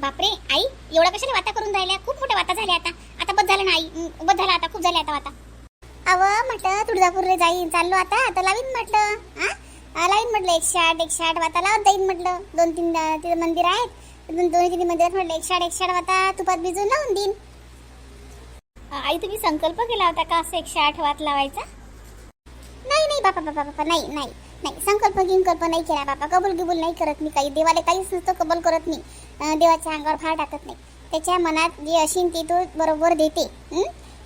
बापरे आई एवढा कशाला वाता करून राहिल्या? खूप मोठ्या वाता झाल्या आता. आता बस झालं ना आई? बस झाला आता खूप झाल्या आता वाता. अव म्हटलं तुळजापूरला जाईन. चाललो आता आता लावीन म्हटलं. हा? लावीन म्हटलं एकशे आठ एकशे आठ वाता लावत जाईन म्हटलं. दोन तीन तिथे मंदिर आहेत. दोन दोन तीन मंदिरात म्हटलं एकशे आठ एकशे आठ वाता तुपात भिजून लावून देईन. आई तुम्ही संकल्प केला होता का असं एकशे आठ वात लावायचा? नाही नाही बापा बापा बापा नाही नाही नाही. संकल्प गिंकल्प नाही केला बापा. कबूल गिबूल नाही करत मी काही. देवाला काहीच नसतं कबूल करत मी अं, देवाच्या अंगावर फार टाकत नाही. त्याच्या मनात जे अशीन ते तो बरोबर देते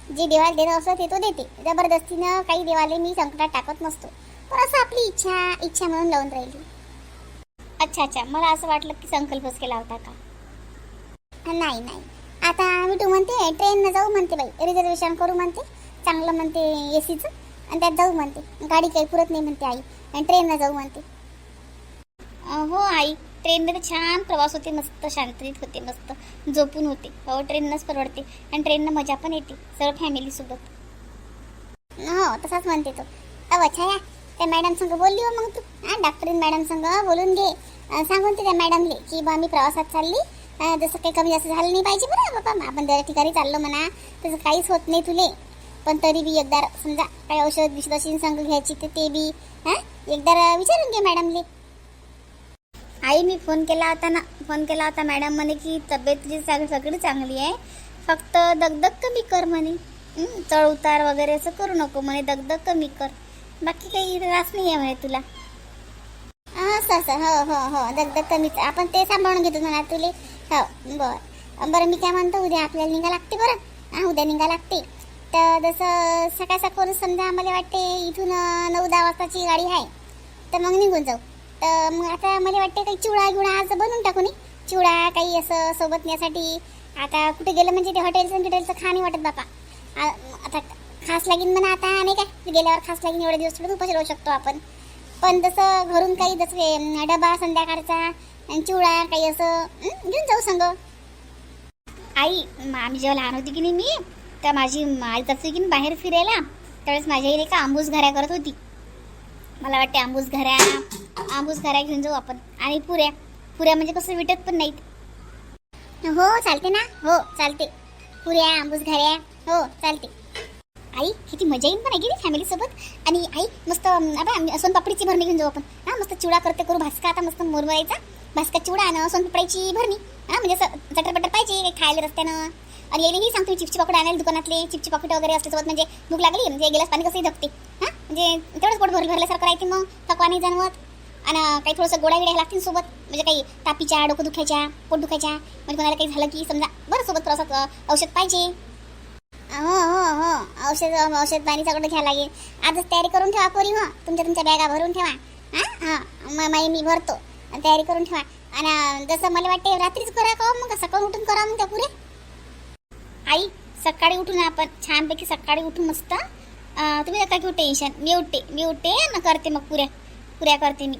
जे देवाला देत असतं ते तो देते. जबरदस्तीनं काही देवाला मी संकटात टाकत नसतो. पण असं आपली इच्छा इच्छा म्हणून लावून राहिली. अच्छा अच्छा. मला असं वाटलं की संकल्पच केला होता का? नाही नाही. आता मी तू म्हणते ट्रेननं जाऊ म्हणते बाई. रिझर्वेशन करू म्हणते. चांगलं म्हणते ए सीचं आणि त्यात जाऊ म्हणते. गाडी काही पुरत नाही म्हणते आई. आणि ट्रेननं जाऊ म्हणते. हो आई. ट्रेनमध्ये छान प्रवास होते मस्त शांततेत होते मस्त झोपून होते. हो ट्रेननंच परवडते आणि ट्रेननं मजा पण येते सर्व फॅमिलीसोबत हो तसाच म्हणते तो. अव छाया त्या मॅडम संग बोलली हो मग तू. हा डॉक्टरीन मॅडम संग बोलून घे. सांगून ते त्या मॅडमले की बा मी प्रवासात चालली. जसं काही कमी जास्त झालं नाही पाहिजे बरं बाबा आपण त्या ठिकाणी चाललो म्हणा तसं काहीच होत नाही तुले. पण तरी बी एकदा समजा काही औषध बिषध अशी संग घ्यायची तर ते बी हां एकदा विचारून घे मॅडमले आई मी फोन केला होता ना फोन केला होता मॅडम म्हणे की तब्येत तुझी सगळी सगळी चांगली आहे फक्त दगदग कमी कर म्हणे. चढ उतार वगैरे असं करू नको म्हणे दगदग कमी कर. बाकी काही त्रास नाही आहे म्हणे तुला. असं असं हो हो हो दगदग कमीच. आपण ते सांभाळून घेतो म्हणा तुले. हो बरं. बरं मी काय म्हणतो उद्या आपल्याला निघा लागते बरं. हा उद्या निघा लागते. तर जसं सकाळ सकाळ समजा आम्हाला वाटते इथून नऊ दहा वाजताची गाडी आहे. तर मग निघून जाऊ. तर मग आता मला वाटते काही चिवडा गिवडा असं बनवून टाकू नाही चिवडा काही असं सोबत नेण्यासाठी आता कुठे गेलं म्हणजे ते हॉटेलचं गिटेलचं खा नाही वाटत बापा. आ- आता खास लागीन म्हणा आता नाही काय? गेल्यावर खास लागीन एवढे दिवस थोडं उपाशी राहू शकतो आपण. पण जसं घरून काही जसं हे, डबा संध्याकाळचा आणि चिवडा काही असं हं, घेऊन जाऊ संग. आई म- आम्ही जेव्हा लहान होती की नाही मी तर माझी आई जायची की नाही बाहेर फिरायला? त्यावेळेस माझ्या आई नाही का आंबूस घऱ्या करत होती. मला वाटते आंबूस घऱ्या आंबूस घऱ्या घेऊन जाऊ आपण. आणि पुऱ्या. पुऱ्या म्हणजे कसं विटत पण नाहीत. हो चालते ना. हो चालते. पुऱ्या आंबूस घऱ्या हो चालते. आई किती मजा येईल पण आहे की फॅमिली सोबत? आणि आई मस्त आता सोनपापडीची भरणी घेऊन जाऊ आपण. हा मस्त चिवडा करते करू. भास्का आता मस्त मोरवळायचा भास्का चिवडा आणि सोनपापडीची भरणी. हा म्हणजे असं चटरपटर पाहिजे खायला रस्त्यानं. आणि यायला मी सांगतो चिपची पापड आणायला दुकानातले. चिपची पाकिट वगैरे असते सोबत म्हणजे भूक लागली म्हणजे गेलास पाणी कसंही धकते म्हणजे तेवढंच पोट भर भरल्यासारखं राहते मग थकवा नाही जाणवत. आणि काही थोडंसं गोळ्या गिड्या लागतील सोबत म्हणजे काही तापीच्या डोकं दुखायच्या पोट दुखायच्या. म्हणजे कोणाला काही झालं की समजा बरं सोबत थोडंसं औषध पाहिजे. हो हो हो औषध औषध पाणी सगळं घ्यायला लागेल. आजच तयारी करून ठेवा पोरी हो. तुमच्या तुमच्या बॅगा भरून ठेवा. हां हां माई मी भरतो. आणि तयारी करून ठेवा. आणि जसं मला वाटते रात्रीच करा का हो मग? सकाळी उठून करा मग त्या पुरे. आई सकाळी उठून आपण छानपैकी सकाळी उठून मस्त तुम्ही नका घेऊ टेन्शन मी उठते मी उठते ना करते मग पुऱ्या पुऱ्या करते मी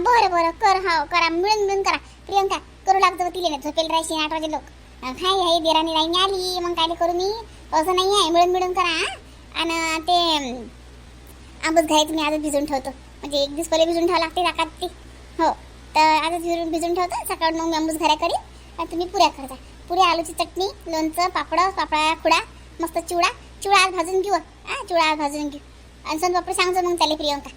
बरं बरं कर हो करा मिळून मिळून करा प्रियंका करू लागतो तिले ना झोपेल राहायची आठ वाजे लोक हाय हाय देराणी राईनी आली मग काय करू मी असं नाही आहे मिळून मिळून करा आणि ते अं, घ्यायचं मी आजच भिजून ठेवतो म्हणजे एक दिवस पहिले भिजून ठेवा लागते ताकात ते हो तर आजच भिजून भिजून ठेवतो सकाळ मग मी आंबूस घऱ्या करीन आणि तुम्ही पुऱ्या करता पुऱ्या आलूची चटणी लोणचं पापड पापडा खुडा मस्त चिवडा चिवडा आज भाजून घेऊ हा चुळा भाजून घेऊ आणि सोनपापडी सांगतो मग त्याला प्रियंका.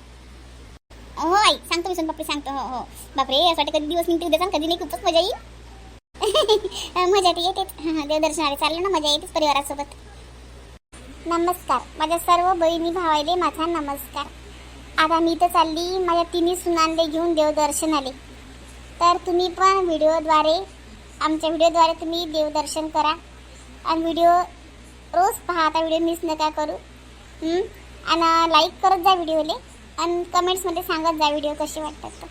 हो आई सांगतो मी सोनपापडी सांगतो हो हो. बापरे असं वाटतं कधी दिवस निघते उद्या कधी नाही खूपच मजा येईल. मजा तर येतेच. हां देवदर्शनाला चाललं ना मजा येतेच परिवारासोबत. नमस्कार. माझ्या सर्व बहिणी भावायले माझा नमस्कार. आता मी तर चालली माझ्या तिन्ही सुनांले घेऊन देवदर्शन आले तर तुम्ही पण व्हिडिओद्वारे आमच्या व्हिडिओद्वारे तुम्ही देवदर्शन करा. आणि व्हिडिओ रोज पहा आता व्हिडिओ मिस नका करू. आणि लाईक करत जा व्हिडिओले आणि कमेंट्समध्ये सांगत जा व्हिडिओ कसे वाटतात तर.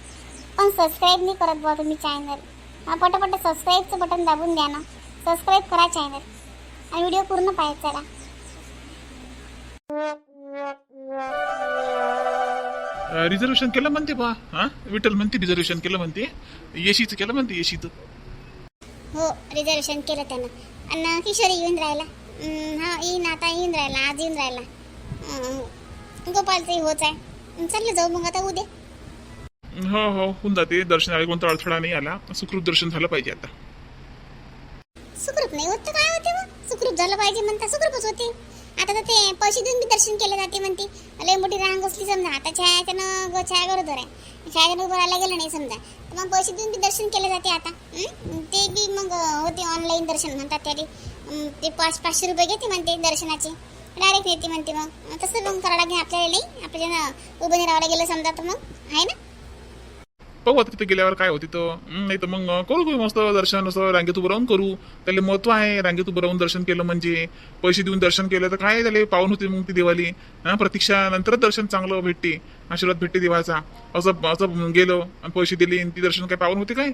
पण सबस्क्राईब नाही करत बुवा तुम्ही चॅनल पटापट सबस्क्राईबचं बटन दाबून द्या ना. सबस्क्राईब करा चॅनल आणि व्हिडिओ पूर्ण पाहायचा चला. रिझर्वेशन केलं म्हणते बा हा? विठ्ठल म्हणते रिझर्वेशन केलं म्हणते. येशीचं केलं म्हणते येशीचं. हो रिझर्वेशन केलं त्यानं. आणि किशोरी येऊन राहिला. हं, हा येईन आता येऊन राहिला आज येऊन राहिला. हं, गोपालचंही होच आहे. चाललं जाऊ मग आता उद्या. हो हो होऊन जाते. दर्शनाला कोणता अडथळा नाही आला. सुखरूप दर्शन झालं पाहिजे आता. सुखरूप नाही होत तर काय होते मग? सुखरूप झालं पाहिजे म्हणता सुखरूपच होते. आता तर ते पैसे देऊन बी दर्शन केले जाते म्हणते. लय मोठी रांग असली समजा. आता छायाच्यानं ग छाया गरोदर आहे छायाच्यानं उभं राहायला गेलं नाही समजा. तर मग पैसे देऊन बी दर्शन केले जाते आता. हं? ते बी मग होते ऑनलाईन दर्शन म्हणतात त्याने अं, ते पाच पाचशे रुपये घेते म्हणते दर्शनाचे. डायरेक्ट येते म्हणते मग. तसं मग करावं लागेल आपल्याला नाही आपल्याला उभं राहायला गेलं समजा तर मग. आहे ना? बघू आता तिथे गेल्यावर काय होते तर. नाही तर मग करू करू मस्त दर्शन असं रांगेत उभं राहून करू. त्याला महत्त्व आहे रांगेत उभं राहून दर्शन केलं म्हणजे. पैसे देऊन दर्शन केलं तर काय त्याला पाहून होते मग ती देवाली. हा प्रतीक्षा नंतरच दर्शन चांगलं भेटते. आशीर्वाद भेटते देवाचा. असं असं गेलो आणि पैसे दिले आणि ती दर्शन काय पाहून होते काय?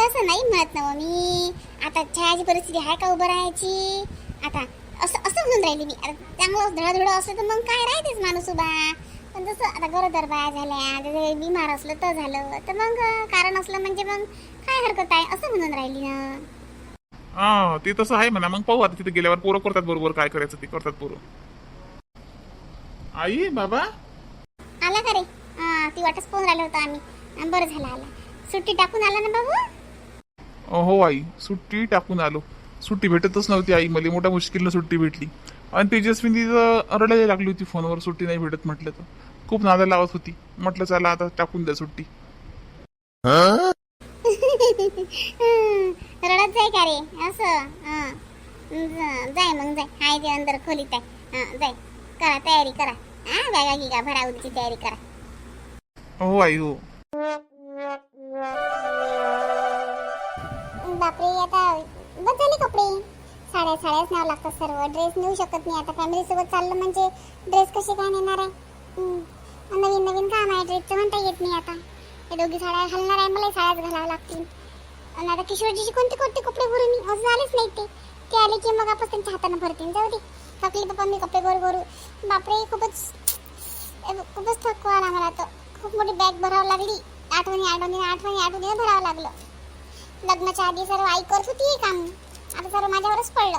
तसं नाही म्हणत ना मी आता छायाची परिस्थिती आहे का उभं राहायची? आता असं असं म्हणून राहिली मी. आता चांगलं धडाधड असलं तर मग काय राहतेच माणूस उभा? पण जसं आता गरोदर बाया झाल्या ते बिमार असलं तर झालं. तर मग कारण असलं म्हणजे मग काय हरकत आहे? असं म्हणून राहिली ना. हा ते तसं आहे म्हणा. मग पाहू आता तिथे गेल्यावर पोरं करतात बरोबर काय करायचं ते करतात पोरं. आई बाबा? आला का रे? हा ती वाटच पाहून राहिलो होतो आम्ही. हा, बरं झालं आला. सुट्टी टाकून आला ना बाबू? हो आई सुट्टी टाकून आलो. सुट्टी भेटतच नव्हती आई मला मोठ्या मुश्किलनं सुट्टी भेटली. आणि तेजस्विनी तिथं रडायला लागली होती फोनवर सुट्टी नाही भेटत म्हटलं तर. खूप नादा लावत होती. म्हटलं चला आता टाकून द्या सुट्टी. रडत जाय का रे? असं? हा. जाय मग जाय. हाय ते अंदर खोलीत आहे. हा, जाय. करा तयारी करा. हा बॅगा गिगा भरा उद्याची तयारी करा. हो आई हो. बापरे आता बस झाले कपडे? साड्या साड्याच न्यावं लागतात सर्व. ड्रेस नेऊ शकत नाही आता. फॅमिली सोबत चाललं म्हणजे ड्रेस कसे काय नेणार आहे? नवीन नवीन काम आहे. ड्रेसचं म्हणता येत नाही आता. हे दोघी साड्या घालणार आहे मला. साड्याच घालाव्या लागतील. आणि आता किशोरजीची कोणते कोणते कपडे भरू मी? अजून आलेच नाही ते. ते आले की मग आपण त्यांच्या हाताने भरतील. जाऊ दे. थकली पप्पा मी कपडे भर भरू बापरे खूपच खूपच थकवा आला मला तर खूप मोठी बॅग भरावं लागली. आठवणी आठवणी आठवणी आठवणी भरावं लागलं. लग्नाच्या आधी सर्व आई करत होती हे काम आता सर्व माझ्यावरच पडलं.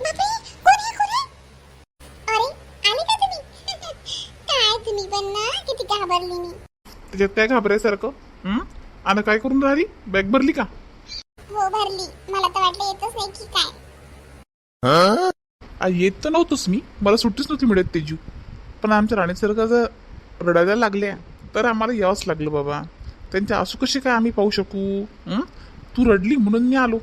बापरे, कोण आहे, कोण आहे? अरे आले का तुम्ही? काय तुम्ही पण ना किती घाबरली मी. त्याच्यात काय घाबरायसारखं हं? आता काय करून राहिली? बॅग भरली का? हो भरली. मला तर वाटलं येतच नाही की काय. आ, येत तर नव्हतोच मी. मला सुट्टीच नव्हती मिळत तेजू. पण आमच्या राणीसारखं रडायला लागल्या तर आम्हाला यावंच लागलं बाबा. त्यांचे असू कसे काय आम्ही पाहू शकू? तू रडली म्हणून मी आलो.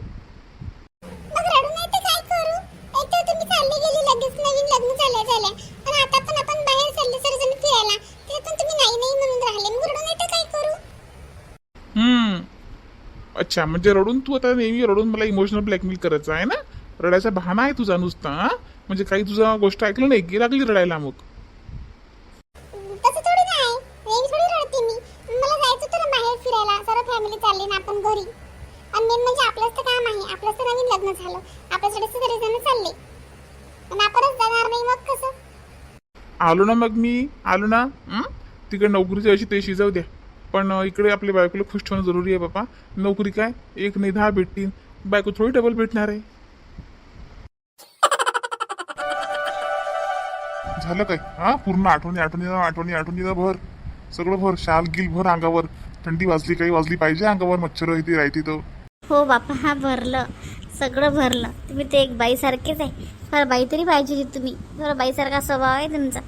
अच्छा म्हणजे रडून तू आता नेहमी रडून मला इमोशनल ब्लॅकमेल करायचं आहे ना? रडायचा बहाणा आहे तुझा नुसता? म्हणजे काही तुझा गोष्ट ऐकलं नाही की लागली रडायला मग तसं थोडी नाही नेहमी थोडी रडते मी मला जायचं होतं ना बाहेर फिरायला सर्व फॅमिली चालली ना आपण घरी आणि मेन म्हणजे आपलंच तर काम आहे आपलंच तर नवीन लग्न झालं आपल्याकडे सगळे जण चालले पण आपणच जाणार नाही मग कसं आलो ना मग मी आलो ना हं? तिकडे नोकरीची अशी तशी जाऊ द्या पण अं, इकडे आपल्या बायकोला खुश ठेवणं जरुरी आहे बाबा नोकरी काय एक नाही दहा भेटतील बायको थोडी डबल भेटणार आहे झालं काय हा पूर्ण आठवणी आठवणी आठवणी आठवणी भर सगळं भर शाल गिल भर अंगावर थंडी वाजली काही वाजली पाहिजे अंगावर? मच्छर इथे राहते तर हो बापा हा भरलं. सगळं भरलं. तुम्ही ते एक बाईसारखेच आहे. खरं बाई तरी पाहिजे तुम्ही. खरं बाईसारखा स्वभाव आहे तुमचा.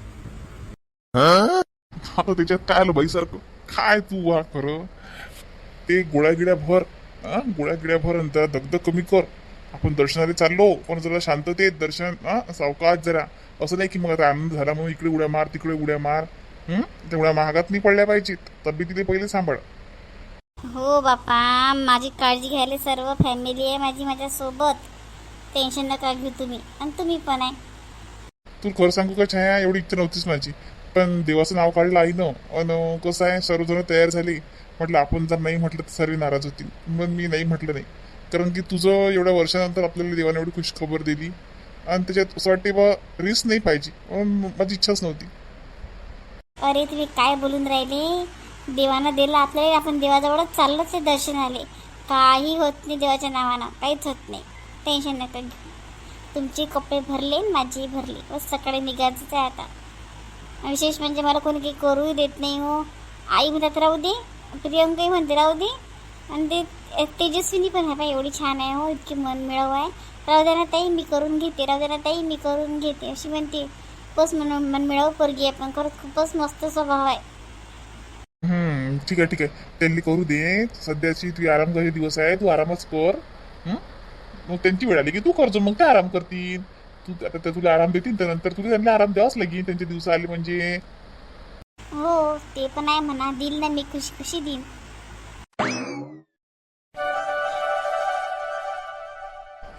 आता त्याच्यात काय आलं बाईसारखं? काय तू वा खरं? ते गोळ्या गिड्या भर हा? गोळ्या गिड्या भर आणि जरा दगदग कमी कर. आपण दर्शनाला चाललो पण जरा शांततेत दर्शन हा? सावकाश जरा. असं नाही की मग आता आनंद झाला म्हणून इकडे उड्या मार तिकडे उड्या मार? तेवढ्या महागात नाही पडल्या पाहिजेत. तब्येतीला पहिले सांभाळ. हो बापा. माझी काळजी घ्यायला सर्व फॅमिली आहे माझी माझ्यासोबत. टेन्शन नका घेऊ तुम्ही. आणि तुम्ही पण आहे. तू खरं सांगू का छाया? एवढी इच्छा नव्हतीच माझी. पण देवाचं नाव काढलं आई न अन कसं आहे सर्वजण तयार झाली. म्हटलं आपण जर नाही म्हटलं तर सर्व नाराज होतील. मग मी नाही म्हटलं नाही. कारण की तुझं एवढ्या वर्षानंतर आपल्याला देवाने एवढी खुश खबर दिली. आणि त्याच्यात असं वाटते बा रिस्क नाही पाहिजे. माझी इच्छाच नव्हती. अरे तुम्ही काय बोलून राहिले? देवानं दिलं आपल्याला आपण देवाजवळच चाललोच आहे दर्शनाले. काही होत नाही देवाच्या नावानं काहीच होत नाही. टेन्शन नका घेऊ. तुमचे कपडे भरले माझी भरले. बस सकाळी निघायचंच आहे आता. विशेष म्हणजे मला कोणी काही करूही देत नाही हो. आई म्हणतात राहू दे. प्रियंकाही म्हणते राहू दे. आणि ते तेजस्विनी पण आहे बाई एवढी छान आहे हो इतकी मन मिळव आहे. राहू दे ना ताई मी करून घेते राहू दे ना ताई मी करून घेते. अशी म्हणते. खूपच मन मन मिळव पोरगी आहे पण खरंच खूपच मस्त स्वभाव आहे हम्म ठीक आहे ठीक आहे त्यांनी करू दे सध्याची तू आराम करायचे दिवस आहे तू आरामच कर हं? मग त्यांची वेळ आली की तू करजो मग ते आराम करतील. तू आता ते तुला आराम देतील तर नंतर तुला त्यांना आराम द्यावाच लागेल त्यांचे दिवस आले म्हणजे. हो ते पण आहे म्हणा दिल ना मी खुशी खुशी देईन.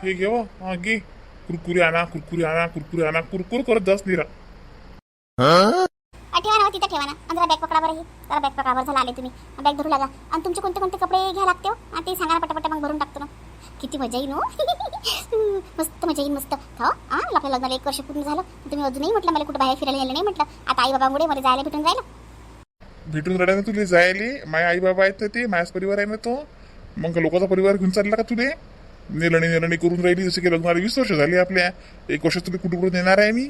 हे घे व, हा घे. कुरकुरे आणा कुरकुरे आणा कुरकुरे आणा कुरकुर करत जास निरा. ठेवा ना हो, तिथं ठेवा ना आणि जरा बॅग पकडा बरं ही. जरा बॅग पकडा बरं झाला आले तुम्ही. बॅग धरू लागा. आणि तुमचे कोणते कोणते कपडे घ्या लागते हो? आणि ते सांगा ना पटापट मग भरून टाकतो ना. किती मजा येईन हो. मस्त मजा येईन मस्त. हो? हा आपल्या लग्नाला एक वर्ष पूर्ण झालं. तुम्ही अजूनही म्हटलं मला कुठं बाहेर फिरायला गेलं नाही म्हटलं. आता आई बाबामुळे मला जायला भेटून राहिलं. भेटून राहिला तुला जायले. माझ्या आई बाबा आहेत ना ते माझ्याच परिवार आहे ना तो. मग लोकांचा परिवार घेऊन चालला का तुले? नेलणी नेलणी करून राहिली जसं की लग्नाला वीस वर्ष झाली आपल्या. एक वर्ष तुला कुठं कुठं नेणार आहे मी?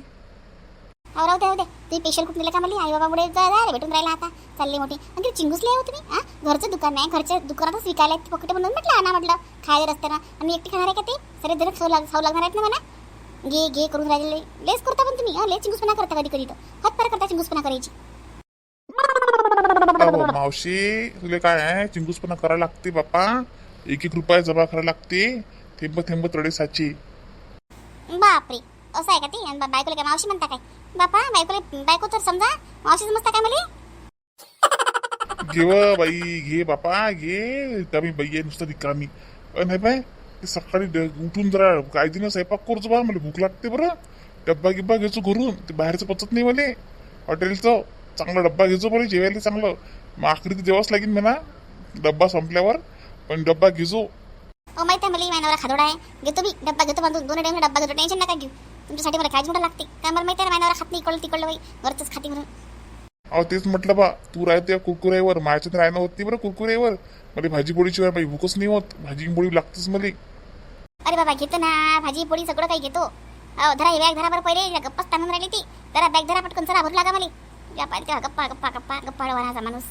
राहू दे राहू दे. तुम्ही पेशल खूप नेलं का मला आई जायला भेटून राहिला आता. चालले मोठी. आणि चिंगूसले हो तुम्ही हा? घरचं दुकान घरच्या दुकानातच विकायला आहेत पकडे म्हणून म्हटलं आणा म्हटलं. खायला रस्त्यानं. आणि एकटी खाणार आहे का ते? सरे जरा खाऊ लाग खाऊ लागणार आहेत ना म्हणा. घे घे करून राहिले. लेस करता पण तुम्ही हा? लेस चिंगूसपणा करता कधी तर. करता चिंगूसपणा करायची. मावशी तुला काय आहे? चिंगूसपणा करायला लागते बापा एक एक रुपया जमा करायला लागते. थेंब थेंब तडे साची बापरे. असं आहे का ते? आणि बा- बायकोला काय मावशी म्हणता काय? बापा बायकोला बायको तर समजा मावशी समजता काय मला? घे व बाई घे बापा घे. रिकामी बाई आहे नुसतं रिकामी. अ, नाही बाय ते सकाळी ड- उठून जरा काय दिनं स्वयंपाक करतो बा मला भूक लागते बरं. डब्बा गिब्बा घ्यायचो घरून. ते बाहेरचं पचत नाही मला. हॉटेलचं चांगला डब्बा घ्यायचो बरं जेवायला चांगलं. मग आखरी तर जेवाच लागेल म्हणा. डब्बा संपल्यावर. पण डब्बा घेजो अहो माहिती आहे मला महिन्यावर खादोडा आहे. घेतो मी डब्बा घेतो बांधून दोन टाइम डब्बा घेतो टेन्शन नका घेऊ. तुमच्यासाठी मला काळजी मोठा लागते? काय मला माहिती आहे महिन्यावर खात नाही इकडलं तिकडलं बाई घरचंच खाते म्हणून. अहो तेच म्हटलं बा तू राहते या कुरकुऱ्यावर माझ्याच्यात राहणं होत बरं कुरकुऱ्यावर. मला भाजी पोळीशिवाय बाई भूकच नाही होत. भाजी पोळी लागतेच मला. अरे बाबा घेतो ना भाजी पोळी सगळं काही घेतो. अहो धरा ही बॅग धरा बरं पहिले गप्पाच ताणून राहिली ती. जरा बॅग धरा पटकन चला भरू लागा मला. या पाहिजे गप्पा गप्पा गप्पा गप्पा माणूस.